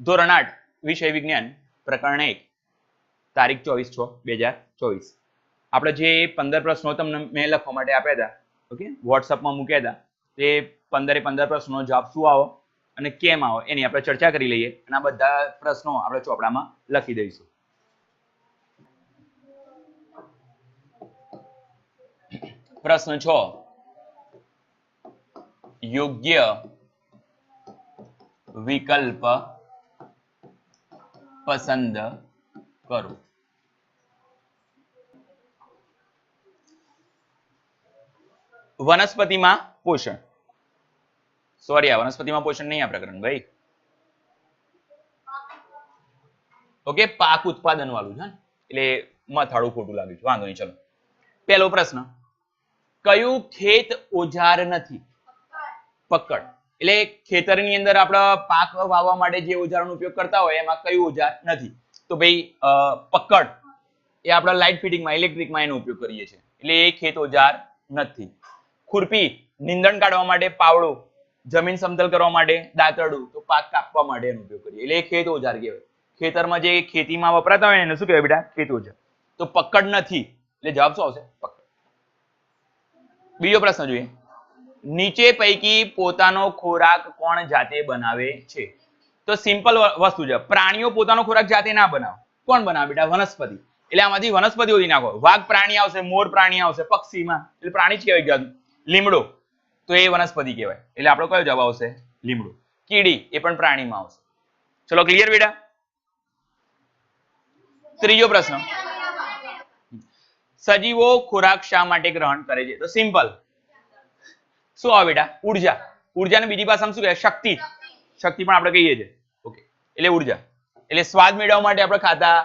ધોરણ આઠ વિષય વિજ્ઞાન પ્રકરણ એક, તારીખ ચોવીસ છ, બે હજાર ચોવીસ. આપણે જે પંદર પ્રશ્નો તમને મેં લખવા માટે આપ્યા હતા, ઓકે, વોટ્સઅપમાં મૂક્યા હતા, તે પંદરે પંદર પ્રશ્નો જવાબ શું આવો અને કેમ આવો, એની આપણે ચર્ચા કરી લઈએ અને આ બધા પ્રશ્નો આપણે ચોપડામાં લખી દઈશું. પ્રશ્ન છ. યોગ્ય વિકલ્પ પસંદ કરો. વનસ્પતિમાં પોષણ. સોરી આ વનસ્પતિમાં પોષણ નહીં આ પ્રકરણ, ભાઈ. ઓકે પાક ઉત્પાદન વાળું છે? એટલે મથાળું ખોટું લાગ્યું છે. વાંધો નહીં, ચલો. પહેલો પ્રશ્ન. કયું ખેત ઓજાર નથી? પકડ. એટલે ખેતરની અંદર આપણે પાક વાવવા માટે જે ઓજારનો ઉપયોગ કરતા હોય, એમાં કયું ઓજાર નથી. તો ભાઈ પકડ એ આપણે લાઇટ ફિટિંગમાં, ઇલેક્ટ્રિકમાં એનો ઉપયોગ કરીએ છીએ. એટલે એ ખેત ઓજાર નથી. ખુરપી નિંદણ કાઢવા માટે, પાવડો, જમીન સમતલ કરવા માટે, દાંતરડું, તો પાક કાપવા માટે એનો ઉપયોગ કરીએ. એટલે એ ખેત ઓજાર કહેવાય. ખેતરમાં જે ખેતીમાં વપરાતા હોય એને શું કહેવાય બેટા? ખેત ઓજાર. તો પકડ નથી. એટલે જવાબ શું આવશે? પકડ. બીજો પ્રશ્ન જોઈએ. નીચે પૈકી પોતાનો ખોરાક કોણ જાતે બનાવે છે? તો સિમ્પલ વસ્તુ છે. પ્રાણીઓ પોતાનો ખોરાક જાતે ના બનાવે. કોણ બનાવે બેટા? વનસ્પતિ. એટલે આમાંથી વનસ્પતિ ઓછી નાખો. વાઘ પ્રાણી આવશે, મોર પ્રાણી આવશે પક્ષીમાં એટલે પ્રાણી જ કહેવાય ગયા લીમડો. તો એ વનસ્પતિ કહેવાય. એટલે આપણો કયો જવાબ આવશે? લીમડો. કીડી એ પણ પ્રાણીમાં આવશે. ચલો ક્લિયર બેટા? ત્રીજો પ્રશ્ન. સજીવો ખોરાક શા માટે ગ્રહણ કરે છે? તો સિમ્પલ શું આવે બેટા? ઊર્જા. ઉર્જાને બીજી ભાષામાં શું કહે શક્તિ. શક્તિ પણ આપણે કહીએ છીએ. ઓકે એટલે ઊર્જા. એટલે સ્વાદ મેળવવા માટે આપણે ખાતા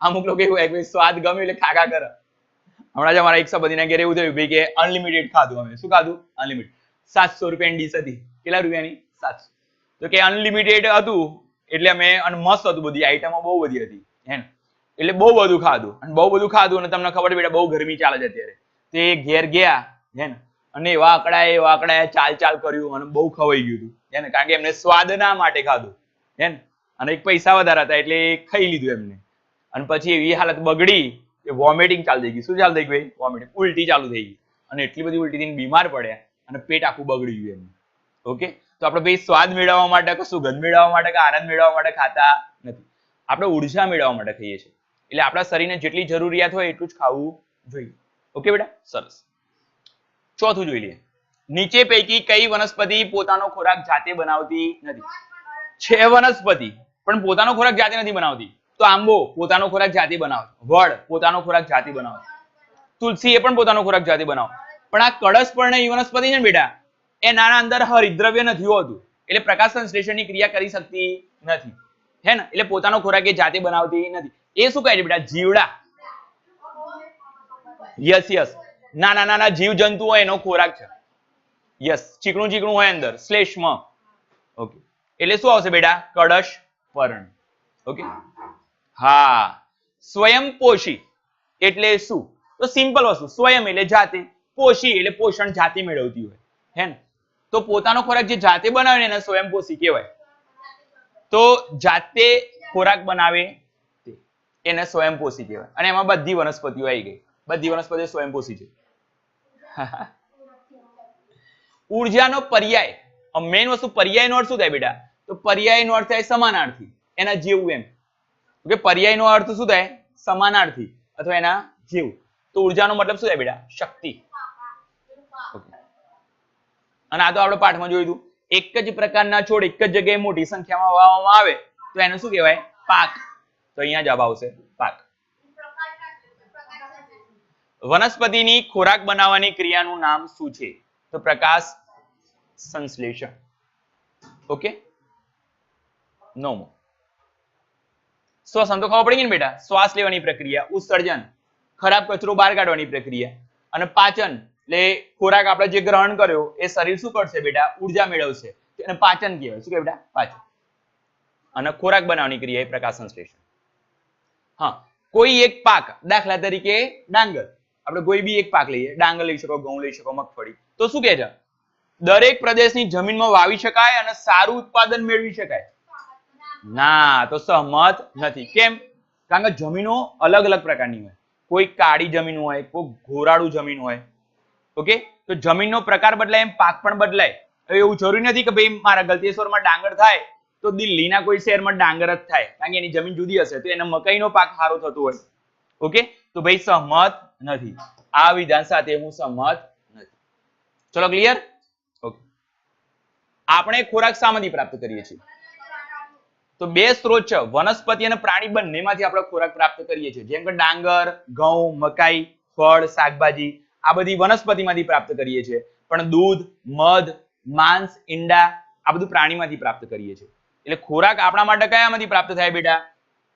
અમુક લોકો એવું કે સ્વાદ ગમે એટલે ખાખા કરે. હમણાં જ અમારા એક સંબંધીના ઘરે એવું થયું કે અનલિમિટેડ ખાધું અમે. શું ખાધું? અનલિમિટેડ સાતસો રૂપિયાની ડીશ હતી. કેટલા રૂપિયાની? સાતસો. તો કે અનલિમિટેડ હતું એટલે અમે, અને મસ્ત હતું બધી આઈટમો બહુ બધી હતી. હે એટલે બહુ બધું ખાધું. અને બહુ બધું ખાધું અને તમને ખબર છે બેટા બહુ ગરમી ચાલે છે અત્યારે. તે ઘેર ગયા. હે ને? અને એવા આકડાએ એવા આંકડાએ ચાલ ચાલ કર્યું અને બહુ ખવાઈ ગયું હતું. હે ને? કારણ કે એમને સ્વાદના માટે ખાધું. એને અને એક પૈસા વધારા હતા એટલે ખાઈ લીધું એમને. અને પછી એવી હાલત બગડી કે વોમિટિંગ ચાલુ થઈ ગઈ. શું ચાલુ થઈ ગઈ વોમિટિંગ ઉલટી ચાલુ થઈ ગઈ. અને એટલી બધી ઉલટી થઈને બીમાર પડ્યા અને પેટ આખું બગડી ગયું એમનું ઓકે? તો આપણે ભાઈ સ્વાદ મેળવવા માટે કે સુગંધ મેળવવા માટે કે આનંદ મેળવવા માટે ખાતા નથી. આપણે ઊર્જા મેળવવા માટે ખાઈએ છીએ. એટલે આપણા શરીરને જેટલી જરૂરિયાત હોય એટલું જ ખાવું જોઈએ. ઓકે બેટા? સરસ. ચોથું જોઈ લઈએ. નીચે પૈકી કઈ વનસ્પતિ પોતાનો ખોરાક જાતે બનાવતી નથી? છે વનસ્પતિ, પણ પોતાનો ખોરાક જાતે નથી બનાવતી. તો આંબો પોતાનો ખોરાક જાતે બનાવે વડ પોતાનો ખોરાક જાતે બનાવે તુલસી એ પણ પોતાનો ખોરાક જાતે બનાવે પણ આ કળશ પણ વનસ્પતિ છે ને બેટા, એ નાના અંદર હરિદ્રવ્ય નથી હોતું. એટલે પ્રકાશ સંશ્લેષણની ક્રિયા કરી શકતી નથી. હે ને? એટલે પોતાનો ખોરાક એ જાતે બનાવતી નથી. એ શું કહે છે બેટા? જીવડા. Yes yes. નાના નાના જીવ જંતુ હોય એનો ખોરાક છે. યસ ચીકણું ચીકણું હોય અંદર, શ્લેષ્મ. ઓકે એટલે શું આવશે બેટા? કડશ પર્ણ. ઓકે હા. સ્વયંપોષી એટલે શું? તો સિમ્પલ વસ્તુ. સ્વયં એટલે જાતે. પોષી એટલે પોષણ જાતે મેળવતી હોય. હે ને? તો પોતાનો ખોરાક જે જાતે બનાવે એને સ્વયંપોષી કહેવાય. તો જાતે ખોરાક બનાવે એને સ્વયંપોષી કહેવાય. અને એમાં બધી વનસ્પતિઓ આવી ગઈ. બધી વનસ્પતિ સ્વયંપોષી છે. ઉર્જાનો પર્યાય મેઇન વસ્તુ પર્યાયનો અર્થ શું થાય બેટા? તો પર્યાયનો અર્થ થાય સમાનાર્થી એના જેવું એમ. ઓકે પર્યાયનો અર્થ શું થાય? સમાનાર્થી અથવા એના જેવું. તો ઉર્જાનો મતલબ શું થાય બેટા? શક્તિ. અને આ તો આપણે પાઠમાં જોયું હતું. એક જ પ્રકારના છોડ એક જ જગ્યાએ મોટી સંખ્યામાં વાવવામાં આવે તો એને શું કહેવાય? પાક. તો અહીંયા જવાબ આવશે પાક વનસ્પતિની ખોરાક બનાવવાની ક્રિયાનું નામ શું છે? તો પ્રકાશ સંશ્લેષણ. ઓકે? નવમો શ્વસન તો ખબર પડી ગઈ ને બેટા? શ્વાસ લેવાની પ્રક્રિયા, ઉત્સર્જન, ખરાબ કચરો બહાર કાઢવાની પ્રક્રિયા અને પાચન. એટલે ખોરાક આપણે જે ગ્રહણ કર્યો, એ શરીર શું કરશે બેટા? ઊર્જા મેળવશે. અને પાચન કહેવાય. શું કહેવાય બેટા? પાચન. અને ખોરાક બનાવવાની ક્રિયા એ પ્રકાશ સંશ્લેષણ. હા, કોઈ એક પાક દાખલા તરીકે ડાંગર. આપણે કોઈ બી એક પાક લઈએ, ડાંગર લઈ શકો, ઘઉં લઈ શકો, મગફળી. તો શું કહે છે? દરેક પ્રદેશની જમીનમાં વાવી શકાય અને સારું ઉત્પાદન મેળવી શકાય. ના, તો સહમત નથી. કેમ? કારણ કે જમીનો અલગ અલગ પ્રકારની હોય. કોઈ કાળી જમીન હોય, કોઈ ઘોરાળું જમીન હોય. ઓકે? તો જમીનનો પ્રકાર બદલાય, એમ પાક પણ બદલાય. એવું જરૂરી નથી કે ભાઈ મારા ગલતેશ્વરમાં ડાંગર થાય, તો દિલ્હીના કોઈ શહેરમાં ડાંગર જ થાય. કારણ કે એની જમીન જુદી હશે, તો એના મકાઈનો પાક સારો થતો હોય. ઓકે? તો ભાઈ સહમત નથી. આ વિધાન સાથે હું સહમત નથી. ચલો ક્લિયર આપણે ખોરાક શામાંથી પ્રાપ્ત કરીએ છીએ? તો બે સ્ત્રોત છે, વનસ્પતિ અને પ્રાણી બંનેમાંથી આપણે ખોરાક પ્રાપ્ત કરીએ છીએ. જેમ કે ડાંગર, ઘઉં, મકાઈ, ફળ, શાકભાજી, આ બધી વનસ્પતિમાંથી પ્રાપ્ત કરીએ છીએ. પણ દૂધ, મધ, માંસ, ઈંડા, આ બધું પ્રાણીમાંથી પ્રાપ્ત કરીએ છીએ. એટલે ખોરાક આપણા માટે કયામાંથી પ્રાપ્ત થાય બેટા?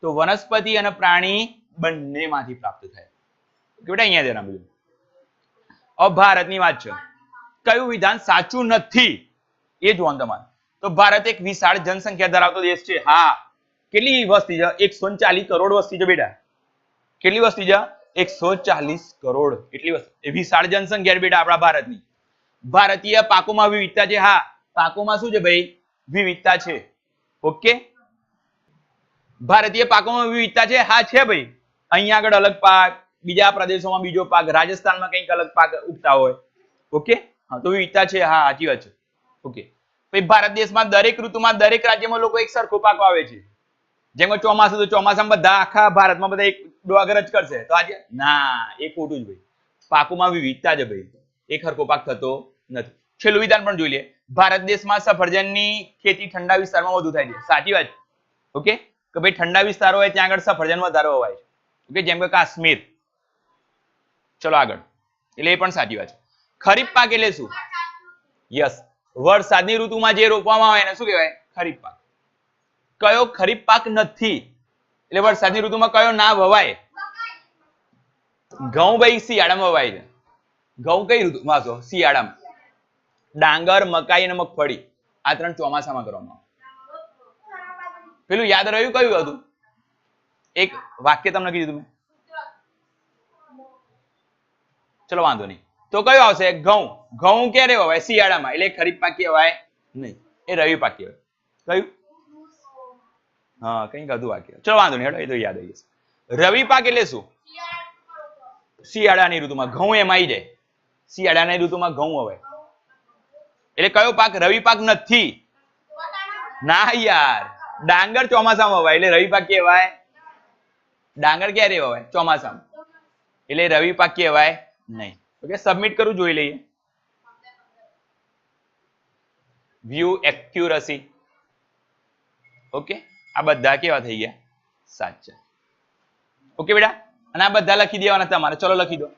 તો વનસ્પતિ અને પ્રાણી બંનેમાંથી પ્રાપ્ત થાય. બેટા, અહીંયા ધ્યાન આપજો. ભારતની વાત છે. કયું વિધાન સાચું નથી? એ જોવાનું તમારે. તો ભારત એક વિશાળ જનસંખ્યા ધરાવતો દેશ છે. હા. કેટલી વસ્તી છે? એકસો ચાલીસ કરોડ વસ્તી છે, બેટા. કેટલી વસ્તી છે? એકસો કરોડ. એટલી વસ્તી? વિશાળ જનસંખ્યા બેટા, આપણા ભારતની. ભારતીય પાકોમાં વિવિધતા છે, હા. પાકોમાં શું છે, ભાઈ? વિવિધતા છે. ઓકે? ભારતીય પાકોમાં વિવિધતા છે? હા, છે, ભાઈ. અહીંયા આગળ અલગ પાક, બીજા પ્રદેશોમાં બીજો પાક, રાજસ્થાનમાં કંઈક અલગ પાક ઉગતા હોય. ઓકે હા, તો વિવિધતા છે. હા, સાચી વાત છે. ઓકે ભાઈ ભારત દેશમાં દરેક ઋતુમાં દરેક રાજ્યમાં લોકો એક સરખો પાક વાવે છે. જેમ ચોમાસું, તો ચોમાસામાં બધા આખા ભારતમાં બધા એક ડોગર જ કરશે. તો આજે ના, એ ખોટું જ ભાઈ. પાકોમાં વિવિધતા છે ભાઈ. એક સરખો પાક થતો નથી. છેલ્લું વિધાન પણ જોઈ લે. ભારત દેશમાં સફરજનની ખેતી ઠંડા વિસ્તારમાં વધુ થાય છે. સાચી વાત ઓકે કે ભાઈ ઠંડા વિસ્તાર હોય ત્યાં આગળ સફરજન વધારે હોય છે. ઓકે જેમ કે કાશ્મીર. ચલો આગળ. એટલે એ પણ સાચી વાત છે. ખરીફ પાક એટલે શું? યસ વરસાદની ઋતુમાં જે રોપવામાં આવે એને શું કહેવાય? ખરીફ પાક. કયો ખરીફ પાક નથી? એટલે વરસાદની ઋતુમાં કયો ના વવાય? ઘઉં ભાઈ શિયાળામાં વવાય છે. ઘઉં કઈ ઋતુમાં છો શિયાળામાં. ડાંગર, મકાઈ અને મગફળી. આ ત્રણ ચોમાસામાં કરવામાં પેલું યાદ રહ્યું? કયું હતું? એક વાક્ય તમને કીધું મેં. ચલો, વાંધો નહીં. તો કયો આવશે? ઘઉં. ઘઉં ક્યારે વવાય? શિયાળામાં. એટલે ખરીફ પાક કહેવાય નહીં. એ રવિ પાક કહેવાય. કયું? હા, કંઈક હતું વાક્ય. ચલો, વાંધો નહીં એ તો યાદ આવી જશે. રવિ પાક એટલે શું? શિયાળાની ઋતુમાં ઘઉં એમાં આવી જાય. શિયાળાની ઋતુમાં ઘઉં હવે એટલે કયો પાક? રવિ પાક નથી. ના યાર. ડાંગર ચોમાસામાં હોય એટલે રવિ પાક કહેવાય ડાંગર ક્યારે વવાય ચોમાસામાં. એટલે રવિ પાક કહેવાય નહીં. ઓકે સબમિટ કરું, જોઈ લઈએ. વ્યૂ એક્યુરસી ઓકે આ બધા કેવા થઈ ગયા? સાચા. ઓકે બેટા? અને આ બધા લખી દેવાના તમારે. ચલો, લખી દો.